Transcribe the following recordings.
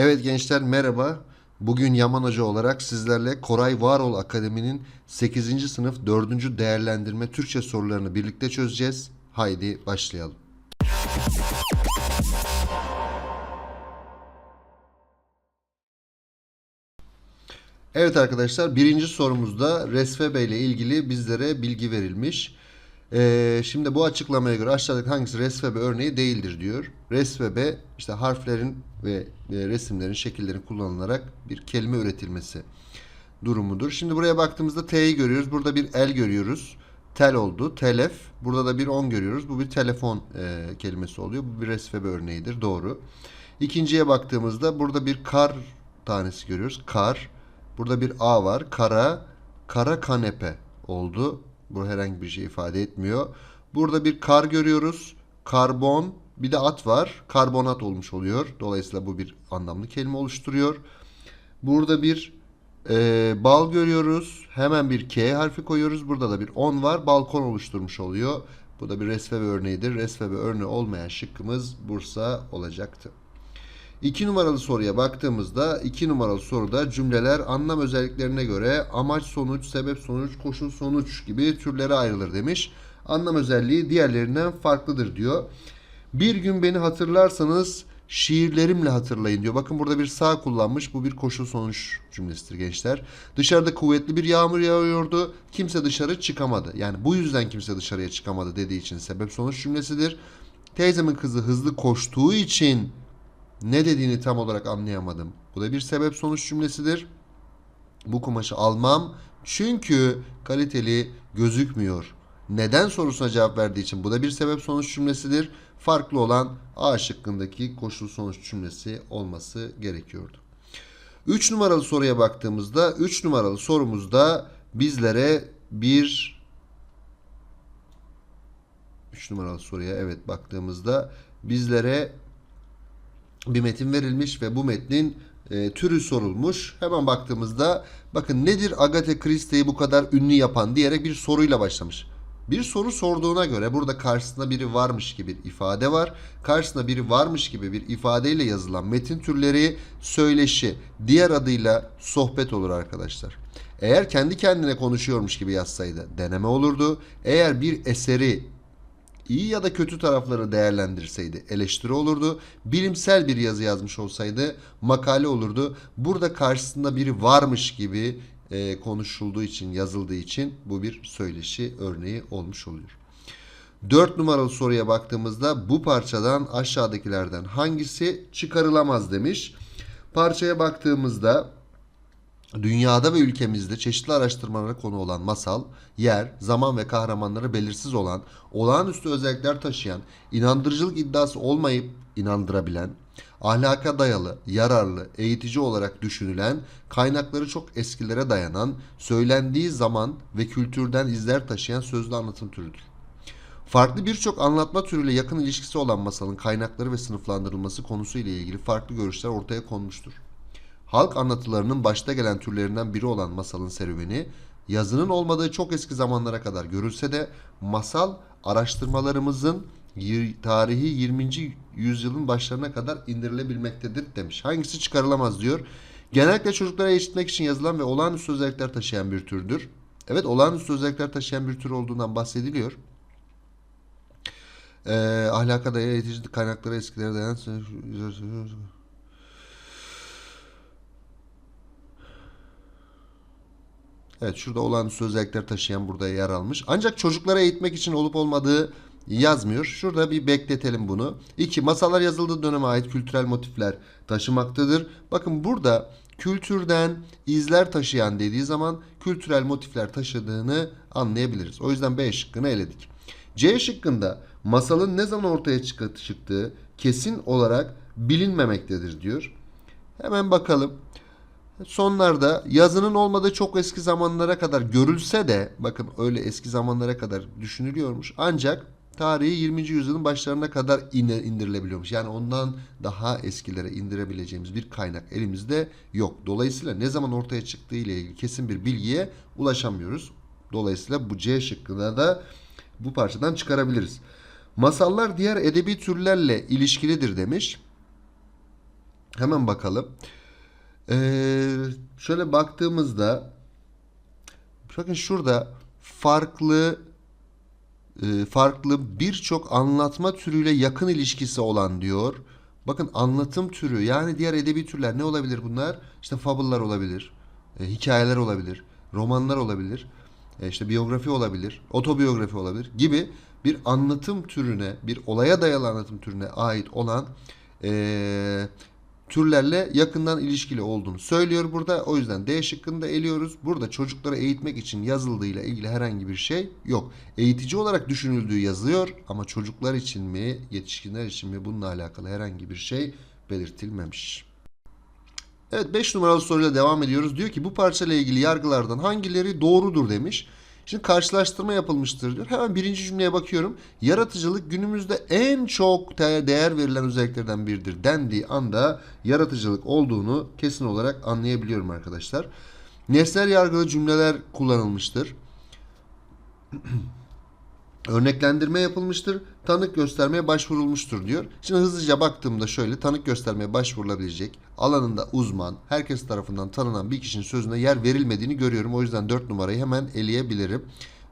Evet gençler merhaba. Bugün Yaman Hoca olarak sizlerle Koray Varol Akademi'nin 8. sınıf 4. değerlendirme Türkçe sorularını birlikte çözeceğiz. Haydi başlayalım. Evet arkadaşlar birinci sorumuzda Resvebe ile ilgili bizlere bilgi verilmiş. Ee, şimdi bu açıklamaya göre aşağıdaki hangisi Resvebe örneği değildir diyor. Resvebe işte harflerin ve e, resimlerin, şekillerin kullanılarak bir kelime üretilmesi durumudur. Şimdi buraya baktığımızda T'yi görüyoruz. Burada bir el görüyoruz. Tel oldu. Telef. Burada da bir on görüyoruz. Bu bir telefon e, kelimesi oluyor. Bu bir resvebe örneğidir. Doğru. İkinciye baktığımızda burada bir kar tanesi görüyoruz. Kar. Burada bir A var. Kara. Kara kanepe oldu. Bu herhangi bir şey ifade etmiyor. Burada bir kar görüyoruz. Karbon. Bir de at var. Karbonat olmuş oluyor. Dolayısıyla bu bir anlamlı kelime oluşturuyor. Burada bir e, bal görüyoruz. Hemen bir K harfi koyuyoruz. Burada da bir 10 var. Balkon oluşturmuş oluyor. Bu da bir resvebe örneğidir. Resvebe örneği olmayan şıkkımız Bursa olacaktı. 2 numaralı soruya baktığımızda 2 numaralı soruda cümleler anlam özelliklerine göre amaç sonuç, sebep sonuç, koşul sonuç gibi türlere ayrılır demiş. Anlam özelliği diğerlerinden farklıdır diyor. Bir gün beni hatırlarsanız şiirlerimle hatırlayın diyor. Bakın burada bir sağ kullanmış. Bu bir koşul sonuç cümlesidir gençler. Dışarıda kuvvetli bir yağmur yağıyordu. Kimse dışarı çıkamadı. Yani bu yüzden kimse dışarıya çıkamadı dediği için sebep sonuç cümlesidir. Teyzemin kızı hızlı koştuğu için ne dediğini tam olarak anlayamadım. Bu da bir sebep sonuç cümlesidir. Bu kumaşı almam çünkü kaliteli gözükmüyor. Neden sorusuna cevap verdiği için bu da bir sebep sonuç cümlesidir. Farklı olan A şıkkındaki koşul sonuç cümlesi olması gerekiyordu. 3 numaralı soruya baktığımızda 3 numaralı sorumuzda bizlere bir 3 numaralı soruya evet baktığımızda bizlere bir metin verilmiş ve bu metnin e, türü sorulmuş. Hemen baktığımızda bakın nedir Agatha Christie'yi bu kadar ünlü yapan diyerek bir soruyla başlamış. Bir soru sorduğuna göre burada karşısında biri varmış gibi bir ifade var. Karşısında biri varmış gibi bir ifadeyle yazılan metin türleri söyleşi, diğer adıyla sohbet olur arkadaşlar. Eğer kendi kendine konuşuyormuş gibi yazsaydı deneme olurdu. Eğer bir eseri iyi ya da kötü tarafları değerlendirseydi eleştiri olurdu. Bilimsel bir yazı yazmış olsaydı makale olurdu. Burada karşısında biri varmış gibi e, konuşulduğu için, yazıldığı için bu bir söyleşi örneği olmuş oluyor. 4 numaralı soruya baktığımızda bu parçadan aşağıdakilerden hangisi çıkarılamaz demiş. Parçaya baktığımızda Dünyada ve ülkemizde çeşitli araştırmalara konu olan masal, yer, zaman ve kahramanları belirsiz olan, olağanüstü özellikler taşıyan, inandırıcılık iddiası olmayıp inandırabilen, ahlaka dayalı, yararlı, eğitici olarak düşünülen, kaynakları çok eskilere dayanan, söylendiği zaman ve kültürden izler taşıyan sözlü anlatım türüdür. Farklı birçok anlatma türüyle yakın ilişkisi olan masalın kaynakları ve sınıflandırılması konusu ile ilgili farklı görüşler ortaya konmuştur. Halk anlatılarının başta gelen türlerinden biri olan masalın serüveni, yazının olmadığı çok eski zamanlara kadar görülse de masal araştırmalarımızın tarihi 20. yüzyılın başlarına kadar indirilebilmektedir demiş. Hangisi çıkarılamaz diyor. Genellikle çocuklara eğitmek için yazılan ve olağanüstü özellikler taşıyan bir türdür. Evet olağanüstü özellikler taşıyan bir tür olduğundan bahsediliyor. Ee, ahlaka dayalı eğitici kaynaklara eskilere dayanan Evet şurada olağanüstü özellikler taşıyan burada yer almış. Ancak çocuklara eğitmek için olup olmadığı yazmıyor. Şurada bir bekletelim bunu. 2. Masallar yazıldığı döneme ait kültürel motifler taşımaktadır. Bakın burada kültürden izler taşıyan dediği zaman kültürel motifler taşıdığını anlayabiliriz. O yüzden B şıkkını eledik. C şıkkında masalın ne zaman ortaya çıktığı kesin olarak bilinmemektedir diyor. Hemen bakalım. Sonlarda yazının olmadığı çok eski zamanlara kadar görülse de bakın öyle eski zamanlara kadar düşünülüyormuş. Ancak tarihi 20. yüzyılın başlarına kadar indirilebiliyormuş. Yani ondan daha eskilere indirebileceğimiz bir kaynak elimizde yok. Dolayısıyla ne zaman ortaya çıktığı ile ilgili kesin bir bilgiye ulaşamıyoruz. Dolayısıyla bu C şıkkına da bu parçadan çıkarabiliriz. Masallar diğer edebi türlerle ilişkilidir demiş. Hemen bakalım. Ee, şöyle baktığımızda bakın şurada farklı e, farklı birçok anlatma türüyle yakın ilişkisi olan diyor. Bakın anlatım türü yani diğer edebi türler ne olabilir bunlar? İşte fable'lar olabilir, e, hikayeler olabilir, romanlar olabilir, e, işte biyografi olabilir, otobiyografi olabilir gibi bir anlatım türüne, bir olaya dayalı anlatım türüne ait olan türlerle yakından ilişkili olduğunu söylüyor burada. O yüzden D şıkkını da eliyoruz. Burada çocukları eğitmek için yazıldığıyla ilgili herhangi bir şey yok. Eğitici olarak düşünüldüğü yazıyor ama çocuklar için mi, yetişkinler için mi bununla alakalı herhangi bir şey belirtilmemiş. Evet 5 numaralı soruyla devam ediyoruz. Diyor ki bu parçayla ilgili yargılardan hangileri doğrudur demiş. Şimdi karşılaştırma yapılmıştır diyor. Hemen birinci cümleye bakıyorum. Yaratıcılık günümüzde en çok de- değer verilen özelliklerden biridir dendiği anda yaratıcılık olduğunu kesin olarak anlayabiliyorum arkadaşlar. Nesnel yargılı cümleler kullanılmıştır. Örneklendirme yapılmıştır. Tanık göstermeye başvurulmuştur diyor. Şimdi hızlıca baktığımda şöyle tanık göstermeye başvurulabilecek, alanında uzman, herkes tarafından tanınan bir kişinin sözüne yer verilmediğini görüyorum. O yüzden 4 numarayı hemen eleyebilirim.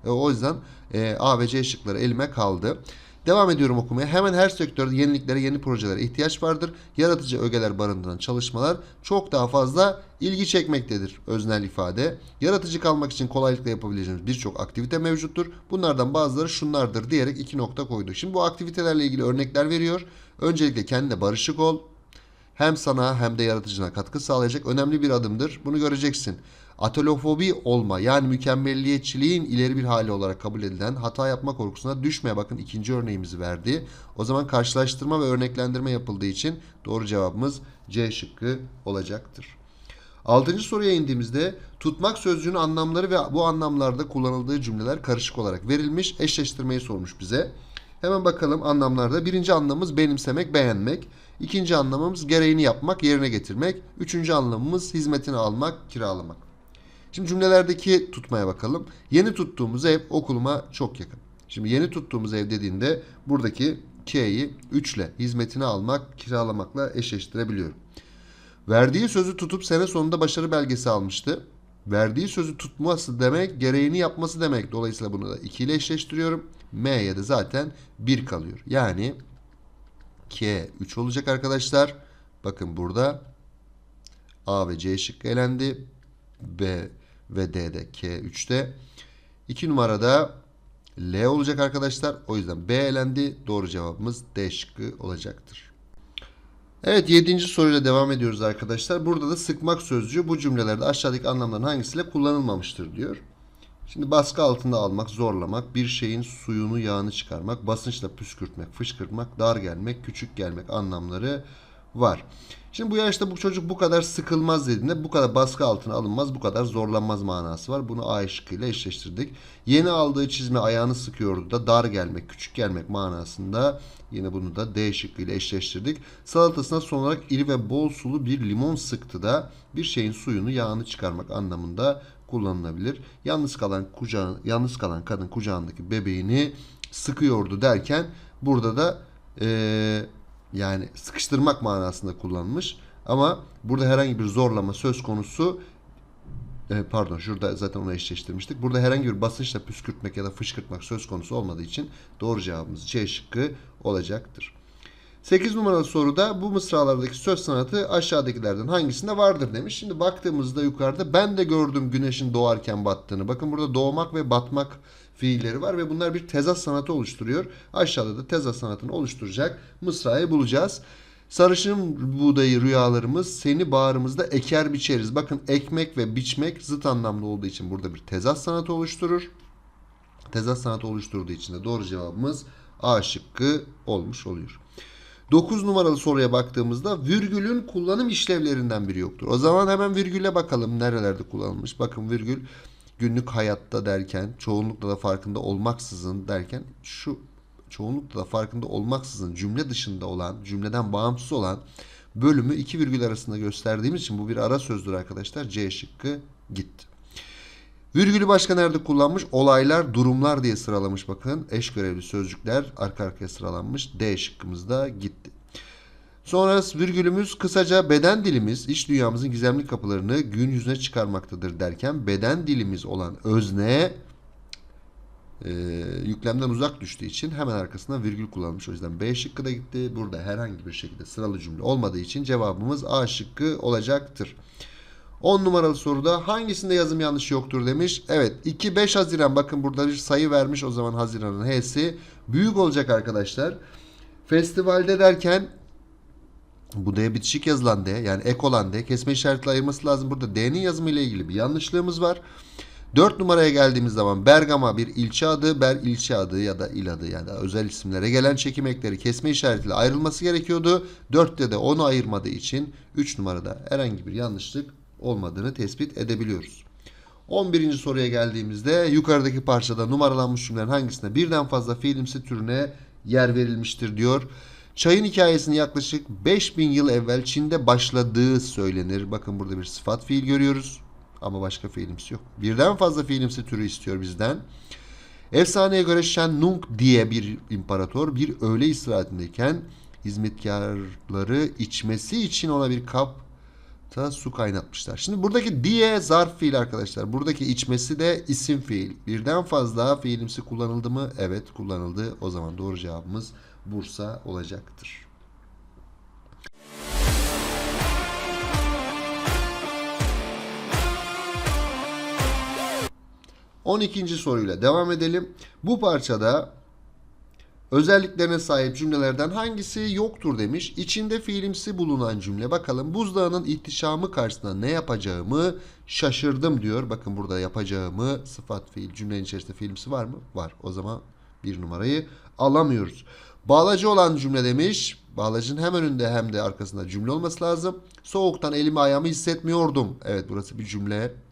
E, o yüzden e, A ve C şıkları elime kaldı. Devam ediyorum okumaya. Hemen her sektörde yeniliklere, yeni projelere ihtiyaç vardır. Yaratıcı ögeler barındıran çalışmalar çok daha fazla ilgi çekmektedir. Öznel ifade. Yaratıcı kalmak için kolaylıkla yapabileceğimiz birçok aktivite mevcuttur. Bunlardan bazıları şunlardır diyerek iki nokta koydu. Şimdi bu aktivitelerle ilgili örnekler veriyor. Öncelikle kendine barışık ol. Hem sana hem de yaratıcına katkı sağlayacak önemli bir adımdır. Bunu göreceksin. Atolofobi olma yani mükemmelliyetçiliğin ileri bir hali olarak kabul edilen hata yapma korkusuna düşme. Bakın ikinci örneğimizi verdi. O zaman karşılaştırma ve örneklendirme yapıldığı için doğru cevabımız C şıkkı olacaktır. Altıncı soruya indiğimizde tutmak sözcüğünün anlamları ve bu anlamlarda kullanıldığı cümleler karışık olarak verilmiş. Eşleştirmeyi sormuş bize. Hemen bakalım anlamlarda. Birinci anlamımız benimsemek, beğenmek. İkinci anlamımız gereğini yapmak, yerine getirmek. Üçüncü anlamımız hizmetini almak, kiralamak. Şimdi cümlelerdeki tutmaya bakalım. Yeni tuttuğumuz ev okuluma çok yakın. Şimdi yeni tuttuğumuz ev dediğinde buradaki K'yi 3 ile hizmetini almak, kiralamakla eşleştirebiliyorum. Verdiği sözü tutup sene sonunda başarı belgesi almıştı. Verdiği sözü tutması demek, gereğini yapması demek. Dolayısıyla bunu da 2 ile eşleştiriyorum. M'ye de zaten 1 kalıyor. Yani K 3 olacak arkadaşlar. Bakın burada A ve C şıkkı elendi. B ve D'de K 3'te. 2 numarada L olacak arkadaşlar. O yüzden B elendi. Doğru cevabımız D şıkkı olacaktır. Evet 7. soruyla devam ediyoruz arkadaşlar. Burada da sıkmak sözcüğü bu cümlelerde aşağıdaki anlamların hangisiyle kullanılmamıştır diyor. Şimdi baskı altında almak, zorlamak, bir şeyin suyunu, yağını çıkarmak, basınçla püskürtmek, fışkırtmak, dar gelmek, küçük gelmek anlamları var. Şimdi bu yaşta bu çocuk bu kadar sıkılmaz dediğinde bu kadar baskı altına alınmaz, bu kadar zorlanmaz manası var. Bunu A şıkkıyla eşleştirdik. Yeni aldığı çizme ayağını sıkıyordu da dar gelmek, küçük gelmek manasında yine bunu da D şıkkıyla eşleştirdik. Salatasına son olarak iri ve bol sulu bir limon sıktı da bir şeyin suyunu, yağını çıkarmak anlamında kullanılabilir. Yalnız kalan kucağı, yalnız kalan kadın kucağındaki bebeğini sıkıyordu derken burada da eee yani sıkıştırmak manasında kullanılmış. Ama burada herhangi bir zorlama söz konusu e, pardon şurada zaten onu eşleştirmiştik. Burada herhangi bir basınçla püskürtmek ya da fışkırtmak söz konusu olmadığı için doğru cevabımız C şıkkı olacaktır. 8 numaralı soruda bu mısralardaki söz sanatı aşağıdakilerden hangisinde vardır demiş. Şimdi baktığımızda yukarıda ben de gördüm güneşin doğarken battığını. Bakın burada doğmak ve batmak fiilleri var ve bunlar bir tezat sanatı oluşturuyor. Aşağıda da tezat sanatını oluşturacak mısrayı bulacağız. Sarışın buğdayı rüyalarımız seni bağrımızda eker biçeriz. Bakın ekmek ve biçmek zıt anlamlı olduğu için burada bir tezat sanatı oluşturur. Tezat sanatı oluşturduğu için de doğru cevabımız A şıkkı olmuş oluyor. 9 numaralı soruya baktığımızda virgülün kullanım işlevlerinden biri yoktur. O zaman hemen virgüle bakalım nerelerde kullanılmış. Bakın virgül günlük hayatta derken çoğunlukla da farkında olmaksızın derken şu çoğunlukla da farkında olmaksızın cümle dışında olan cümleden bağımsız olan bölümü iki virgül arasında gösterdiğimiz için bu bir ara sözdür arkadaşlar. C şıkkı gitti. Virgülü başka nerede kullanmış? Olaylar, durumlar diye sıralamış bakın. Eş görevli sözcükler arka arkaya sıralanmış. D şıkkımız da gitti. Sonra virgülümüz kısaca beden dilimiz iç dünyamızın gizemli kapılarını gün yüzüne çıkarmaktadır derken beden dilimiz olan özne e, yüklemden uzak düştüğü için hemen arkasına virgül kullanılmış. O yüzden B şıkkı da gitti. Burada herhangi bir şekilde sıralı cümle olmadığı için cevabımız A şıkkı olacaktır. 10 numaralı soruda hangisinde yazım yanlışı yoktur demiş. Evet 2-5 Haziran bakın burada bir sayı vermiş o zaman Haziran'ın H'si büyük olacak arkadaşlar. Festivalde derken bu D bitişik yazılan D yani ek olan D kesme işaretle ayırması lazım. Burada D'nin yazımı ile ilgili bir yanlışlığımız var. 4 numaraya geldiğimiz zaman Bergama bir ilçe adı, Ber ilçe adı ya da il adı ya da özel isimlere gelen çekim ekleri kesme işaretiyle ayrılması gerekiyordu. 4'te de onu ayırmadığı için 3 numarada herhangi bir yanlışlık olmadığını tespit edebiliyoruz. 11. soruya geldiğimizde yukarıdaki parçada numaralanmış cümlelerin hangisinde birden fazla fiilimsi türüne yer verilmiştir diyor. Çayın hikayesini yaklaşık 5000 yıl evvel Çin'de başladığı söylenir. Bakın burada bir sıfat fiil görüyoruz. Ama başka fiilimsi yok. Birden fazla fiilimsi türü istiyor bizden. Efsaneye göre Shen Nung diye bir imparator bir öğle istirahatindeyken hizmetkarları içmesi için ona bir kapta su kaynatmışlar. Şimdi buradaki diye zarf fiil arkadaşlar. Buradaki içmesi de isim fiil. Birden fazla fiilimsi kullanıldı mı? Evet kullanıldı. O zaman doğru cevabımız Bursa olacaktır. On ikinci soruyla devam edelim. Bu parçada özelliklerine sahip cümlelerden hangisi yoktur demiş. İçinde fiilimsi bulunan cümle. Bakalım buzdağının ihtişamı karşısında ne yapacağımı şaşırdım diyor. Bakın burada yapacağımı sıfat fiil cümlenin içerisinde fiilimsi var mı? Var. O zaman bir numarayı alamıyoruz. Bağlacı olan cümle demiş. Bağlacın hem önünde hem de arkasında cümle olması lazım. Soğuktan elimi ayağımı hissetmiyordum. Evet burası bir cümle.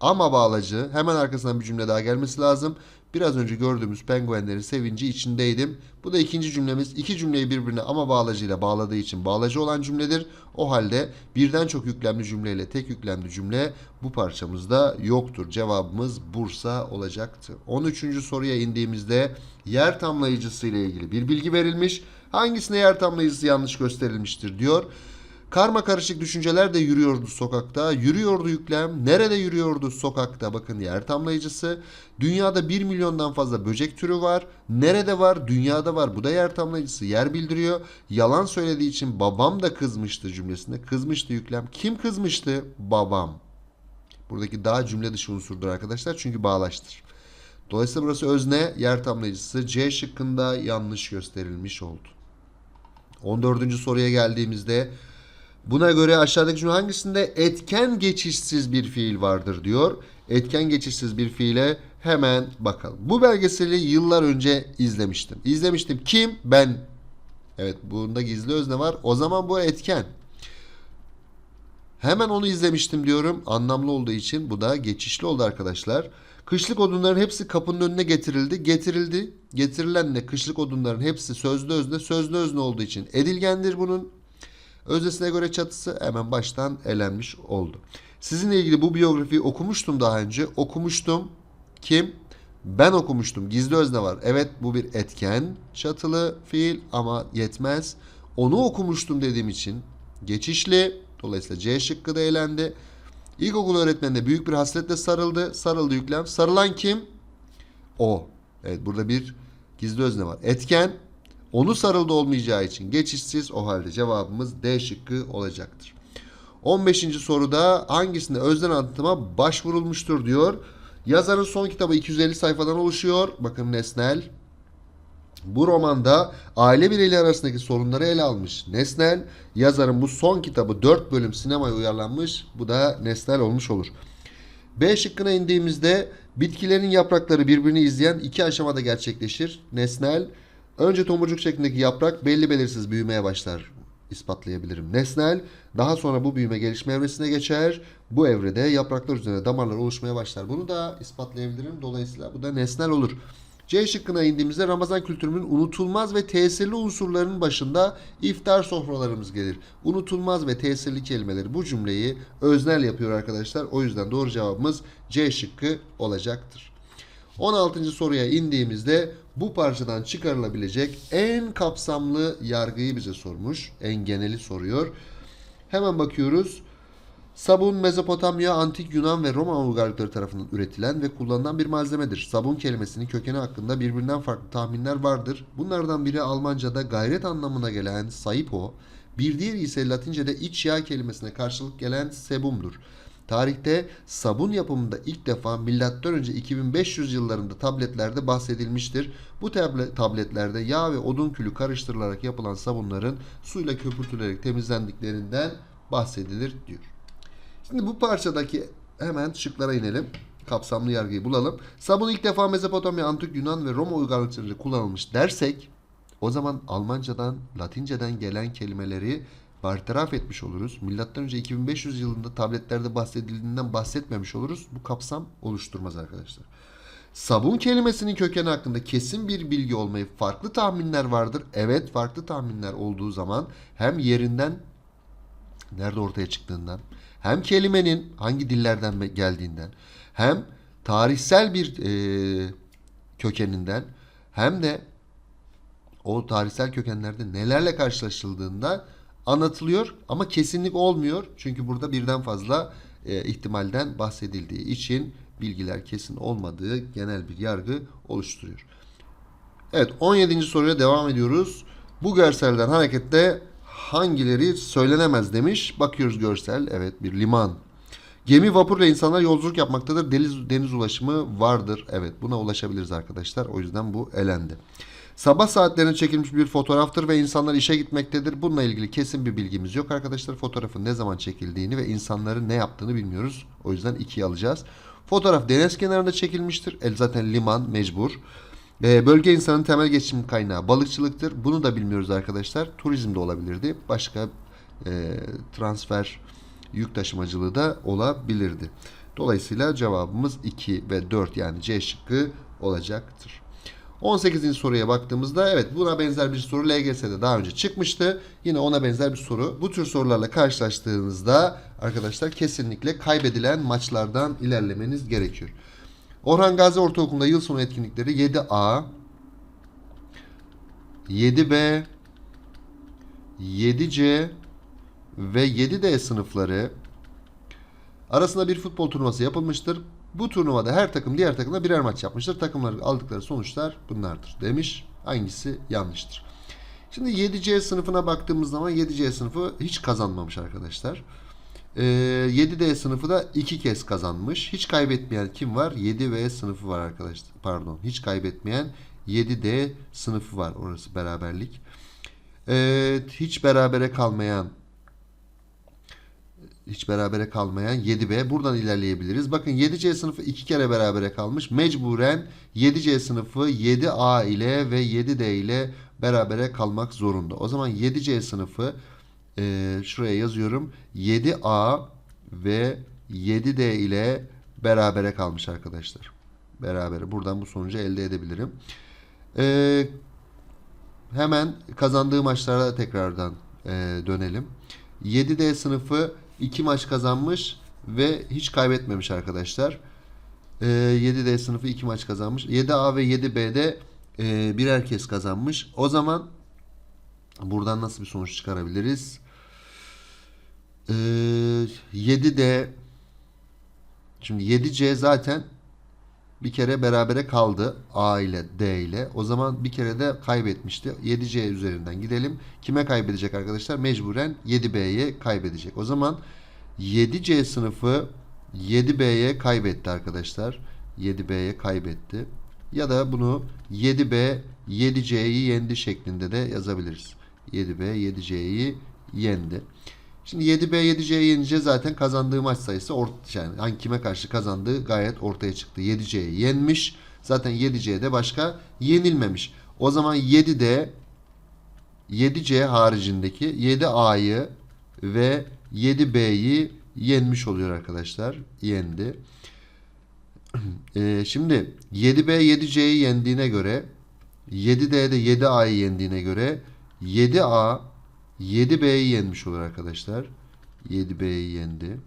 Ama bağlacı hemen arkasından bir cümle daha gelmesi lazım. Biraz önce gördüğümüz penguenlerin sevinci içindeydim. Bu da ikinci cümlemiz. İki cümleyi birbirine ama bağlacıyla bağladığı için bağlacı olan cümledir. O halde birden çok yüklemli cümleyle tek yüklemli cümle bu parçamızda yoktur. Cevabımız Bursa olacaktı. 13. soruya indiğimizde yer tamlayıcısı ile ilgili bir bilgi verilmiş. Hangisine yer tamlayıcısı yanlış gösterilmiştir diyor. Karma karışık düşünceler de yürüyordu sokakta. Yürüyordu yüklem. Nerede yürüyordu sokakta? Bakın yer tamlayıcısı. Dünyada 1 milyondan fazla böcek türü var. Nerede var? Dünyada var. Bu da yer tamlayıcısı. Yer bildiriyor. Yalan söylediği için babam da kızmıştı cümlesinde. Kızmıştı yüklem. Kim kızmıştı? Babam. Buradaki daha cümle dışı unsurdur arkadaşlar. Çünkü bağlaştır. Dolayısıyla burası özne yer tamlayıcısı. C şıkkında yanlış gösterilmiş oldu. 14. soruya geldiğimizde Buna göre aşağıdaki cümle hangisinde etken geçişsiz bir fiil vardır diyor. Etken geçişsiz bir fiile hemen bakalım. Bu belgeseli yıllar önce izlemiştim. İzlemiştim. Kim? Ben. Evet bunda gizli özne var. O zaman bu etken. Hemen onu izlemiştim diyorum. Anlamlı olduğu için bu da geçişli oldu arkadaşlar. Kışlık odunların hepsi kapının önüne getirildi. Getirildi. Getirilenle kışlık odunların hepsi sözlü özne. Sözlü özne olduğu için edilgendir bunun. Özdesine göre çatısı hemen baştan elenmiş oldu. Sizinle ilgili bu biyografiyi okumuştum daha önce. Okumuştum. Kim? Ben okumuştum. Gizli özne var. Evet bu bir etken çatılı fiil ama yetmez. Onu okumuştum dediğim için geçişli. Dolayısıyla C şıkkı da elendi. İlkokul öğretmenine büyük bir hasretle sarıldı. Sarıldı yüklem. Sarılan kim? O. Evet burada bir gizli özne var. Etken onu sarıldı olmayacağı için geçişsiz o halde cevabımız D şıkkı olacaktır. 15. soruda hangisinde özden anlatıma başvurulmuştur diyor. Yazarın son kitabı 250 sayfadan oluşuyor. Bakın Nesnel. Bu romanda aile bireyleri arasındaki sorunları ele almış. Nesnel, yazarın bu son kitabı 4 bölüm sinemaya uyarlanmış. Bu da Nesnel olmuş olur. B şıkkına indiğimizde bitkilerin yaprakları birbirini izleyen iki aşamada gerçekleşir. Nesnel, Önce tomurcuk şeklindeki yaprak belli belirsiz büyümeye başlar ispatlayabilirim. Nesnel daha sonra bu büyüme gelişme evresine geçer. Bu evrede yapraklar üzerine damarlar oluşmaya başlar. Bunu da ispatlayabilirim. Dolayısıyla bu da nesnel olur. C şıkkına indiğimizde Ramazan kültürünün unutulmaz ve tesirli unsurlarının başında iftar sofralarımız gelir. Unutulmaz ve tesirli kelimeleri bu cümleyi öznel yapıyor arkadaşlar. O yüzden doğru cevabımız C şıkkı olacaktır. 16. soruya indiğimizde bu parçadan çıkarılabilecek en kapsamlı yargıyı bize sormuş. En geneli soruyor. Hemen bakıyoruz. Sabun Mezopotamya, Antik Yunan ve Roma uygarlıkları tarafından üretilen ve kullanılan bir malzemedir. Sabun kelimesinin kökeni hakkında birbirinden farklı tahminler vardır. Bunlardan biri Almanca'da gayret anlamına gelen saipo, bir diğeri ise Latince'de iç yağ kelimesine karşılık gelen sebumdur. Tarihte sabun yapımında ilk defa M.Ö. 2500 yıllarında tabletlerde bahsedilmiştir. Bu tablet, tabletlerde yağ ve odun külü karıştırılarak yapılan sabunların suyla köpürtülerek temizlendiklerinden bahsedilir diyor. Şimdi bu parçadaki hemen şıklara inelim. Kapsamlı yargıyı bulalım. Sabun ilk defa Mezopotamya, Antik Yunan ve Roma uygarlıklarında kullanılmış dersek o zaman Almancadan, Latinceden gelen kelimeleri bertaraf etmiş oluruz. Milattan önce 2500 yılında tabletlerde bahsedildiğinden bahsetmemiş oluruz. Bu kapsam oluşturmaz arkadaşlar. Sabun kelimesinin kökeni hakkında kesin bir bilgi olmayı farklı tahminler vardır. Evet farklı tahminler olduğu zaman hem yerinden nerede ortaya çıktığından hem kelimenin hangi dillerden geldiğinden hem tarihsel bir e, kökeninden hem de o tarihsel kökenlerde nelerle karşılaşıldığında anlatılıyor ama kesinlik olmuyor. Çünkü burada birden fazla e, ihtimalden bahsedildiği için bilgiler kesin olmadığı genel bir yargı oluşturuyor. Evet 17. soruya devam ediyoruz. Bu görselden hareketle hangileri söylenemez demiş. Bakıyoruz görsel. Evet bir liman. Gemi, vapur ve insanlar yolculuk yapmaktadır. Deniz, deniz ulaşımı vardır. Evet buna ulaşabiliriz arkadaşlar. O yüzden bu elendi. Sabah saatlerine çekilmiş bir fotoğraftır ve insanlar işe gitmektedir. Bununla ilgili kesin bir bilgimiz yok arkadaşlar. Fotoğrafın ne zaman çekildiğini ve insanların ne yaptığını bilmiyoruz. O yüzden ikiye alacağız. Fotoğraf deniz kenarında çekilmiştir. El zaten liman mecbur. Ee, bölge insanın temel geçim kaynağı balıkçılıktır. Bunu da bilmiyoruz arkadaşlar. Turizm de olabilirdi. Başka e, transfer yük taşımacılığı da olabilirdi. Dolayısıyla cevabımız 2 ve 4 yani C şıkkı olacaktır. 18. soruya baktığımızda evet buna benzer bir soru LGS'de daha önce çıkmıştı. Yine ona benzer bir soru. Bu tür sorularla karşılaştığınızda arkadaşlar kesinlikle kaybedilen maçlardan ilerlemeniz gerekiyor. Orhan Gazi Ortaokulu'nda yıl sonu etkinlikleri 7A, 7B, 7C ve 7D sınıfları arasında bir futbol turnuvası yapılmıştır. Bu turnuvada her takım diğer takımla birer maç yapmıştır. Takımların aldıkları sonuçlar bunlardır demiş. Hangisi yanlıştır? Şimdi 7C sınıfına baktığımız zaman 7C sınıfı hiç kazanmamış arkadaşlar. Ee, 7D sınıfı da iki kez kazanmış. Hiç kaybetmeyen kim var? 7V sınıfı var arkadaşlar. Pardon. Hiç kaybetmeyen 7D sınıfı var. Orası beraberlik. Ee, hiç berabere kalmayan hiç berabere kalmayan 7B. Buradan ilerleyebiliriz. Bakın 7C sınıfı iki kere berabere kalmış. Mecburen 7C sınıfı 7A ile ve 7D ile berabere kalmak zorunda. O zaman 7C sınıfı e, şuraya yazıyorum. 7A ve 7D ile berabere kalmış arkadaşlar. Berabere. Buradan bu sonucu elde edebilirim. E, hemen kazandığı maçlara tekrardan e, dönelim. 7D sınıfı 2 maç kazanmış ve hiç kaybetmemiş arkadaşlar. E, 7D sınıfı 2 maç kazanmış. 7A ve 7B'de e, birer kez kazanmış. O zaman buradan nasıl bir sonuç çıkarabiliriz? E, 7D şimdi 7C zaten bir kere berabere kaldı A ile D ile. O zaman bir kere de kaybetmişti. 7C üzerinden gidelim. Kime kaybedecek arkadaşlar? Mecburen 7B'ye kaybedecek. O zaman 7C sınıfı 7B'ye kaybetti arkadaşlar. 7B'ye kaybetti. Ya da bunu 7B 7C'yi yendi şeklinde de yazabiliriz. 7B 7C'yi yendi. Şimdi 7B 7C'yi yenince zaten kazandığı maç sayısı ort yani hangi kime karşı kazandığı gayet ortaya çıktı. 7C'yi yenmiş. Zaten 7C'de başka yenilmemiş. O zaman 7D 7C haricindeki 7A'yı ve 7B'yi yenmiş oluyor arkadaşlar. Yendi. Ee, şimdi 7B 7C'yi yendiğine göre 7D'de 7A'yı yendiğine göre 7A 7B'yi yenmiş olur arkadaşlar. 7B'yi yendi.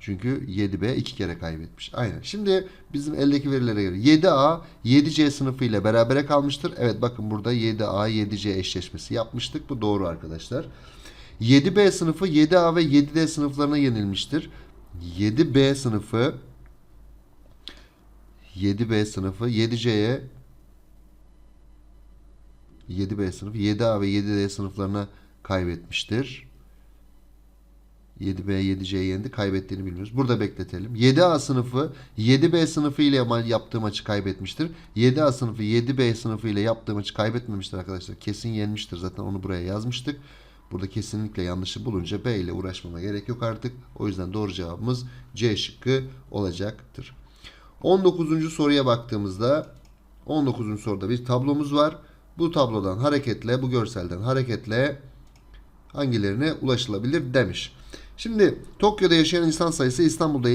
Çünkü 7B iki kere kaybetmiş. Aynen. Şimdi bizim eldeki verilere göre 7A 7C sınıfı ile berabere kalmıştır. Evet bakın burada 7A 7C eşleşmesi yapmıştık. Bu doğru arkadaşlar. 7B sınıfı 7A ve 7D sınıflarına yenilmiştir. 7B sınıfı 7B sınıfı 7C'ye 7B sınıfı 7A ve 7D sınıflarına kaybetmiştir. 7B 7C'ye yendi. Kaybettiğini bilmiyoruz. Burada bekletelim. 7A sınıfı 7B sınıfı ile yaptığı maçı kaybetmiştir. 7A sınıfı 7B sınıfı ile yaptığı maçı kaybetmemiştir arkadaşlar. Kesin yenmiştir. Zaten onu buraya yazmıştık. Burada kesinlikle yanlışı bulunca B ile uğraşmama gerek yok artık. O yüzden doğru cevabımız C şıkkı olacaktır. 19. soruya baktığımızda 19. soruda bir tablomuz var. Bu tablodan hareketle, bu görselden hareketle hangilerine ulaşılabilir demiş. Şimdi Tokyo'da yaşayan insan sayısı İstanbul'da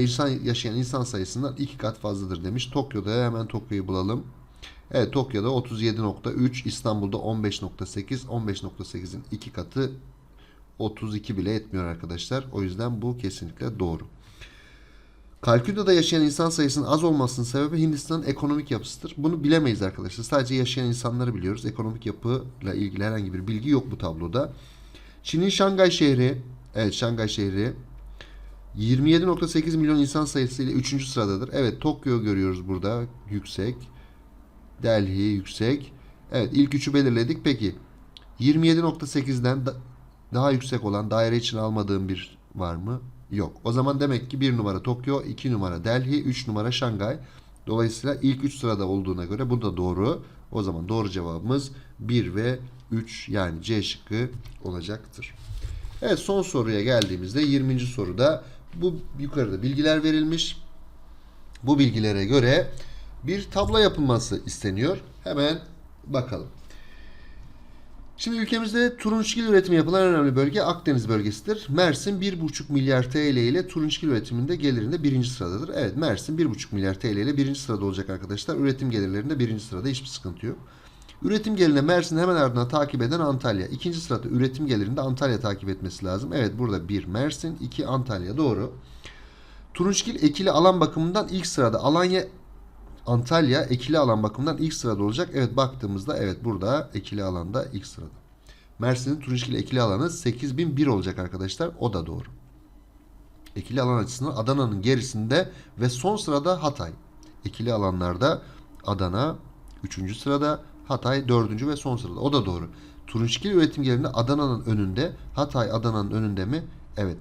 yaşayan, insan sayısından iki kat fazladır demiş. Tokyo'da hemen Tokyo'yu bulalım. Evet Tokyo'da 37.3, İstanbul'da 15.8. 15.8'in iki katı 32 bile etmiyor arkadaşlar. O yüzden bu kesinlikle doğru. Kalküta'da yaşayan insan sayısının az olmasının sebebi Hindistan'ın ekonomik yapısıdır. Bunu bilemeyiz arkadaşlar. Sadece yaşayan insanları biliyoruz. Ekonomik yapıyla ilgili herhangi bir bilgi yok bu tabloda. Çin'in Şangay şehri, evet Şangay şehri 27.8 milyon insan sayısıyla 3. sıradadır. Evet Tokyo görüyoruz burada yüksek. Delhi yüksek. Evet ilk üçü belirledik. Peki 27.8'den da- daha yüksek olan daire için almadığım bir var mı? Yok. O zaman demek ki 1 numara Tokyo, 2 numara Delhi, 3 numara Şangay. Dolayısıyla ilk 3 sırada olduğuna göre bu da doğru. O zaman doğru cevabımız 1 ve 3 yani C şıkkı olacaktır. Evet son soruya geldiğimizde 20. soruda bu yukarıda bilgiler verilmiş. Bu bilgilere göre bir tablo yapılması isteniyor. Hemen bakalım. Şimdi ülkemizde turunçgil üretimi yapılan önemli bölge Akdeniz bölgesidir. Mersin 1,5 milyar TL ile turunçgil üretiminde gelirinde birinci sıradadır. Evet Mersin 1,5 milyar TL ile birinci sırada olacak arkadaşlar. Üretim gelirlerinde birinci sırada hiçbir sıkıntı yok. Üretim gelirine Mersin hemen ardından takip eden Antalya. İkinci sırada üretim gelirinde Antalya takip etmesi lazım. Evet burada 1 Mersin, 2 Antalya doğru. Turunçgil ekili alan bakımından ilk sırada. Alanya Antalya ekili alan bakımından ilk sırada olacak. Evet baktığımızda evet burada ekili alanda ilk sırada. Mersin'in Turunçgil ekili alanı 8001 olacak arkadaşlar. O da doğru. Ekili alan açısından Adana'nın gerisinde ve son sırada Hatay. Ekili alanlarda Adana 3. sırada, Hatay 4. ve son sırada. O da doğru. Turunçgil üretim gelirinde Adana'nın önünde, Hatay Adana'nın önünde mi? Evet.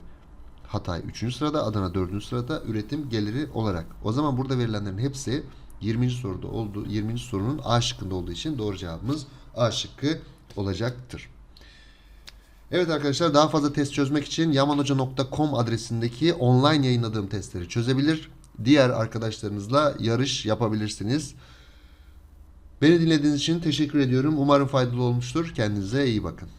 Hatay 3. sırada, Adana 4. sırada üretim geliri olarak. O zaman burada verilenlerin hepsi 20. soruda olduğu 20. sorunun A şıkkında olduğu için doğru cevabımız A şıkkı olacaktır. Evet arkadaşlar daha fazla test çözmek için yamanhoca.com adresindeki online yayınladığım testleri çözebilir. Diğer arkadaşlarınızla yarış yapabilirsiniz. Beni dinlediğiniz için teşekkür ediyorum. Umarım faydalı olmuştur. Kendinize iyi bakın.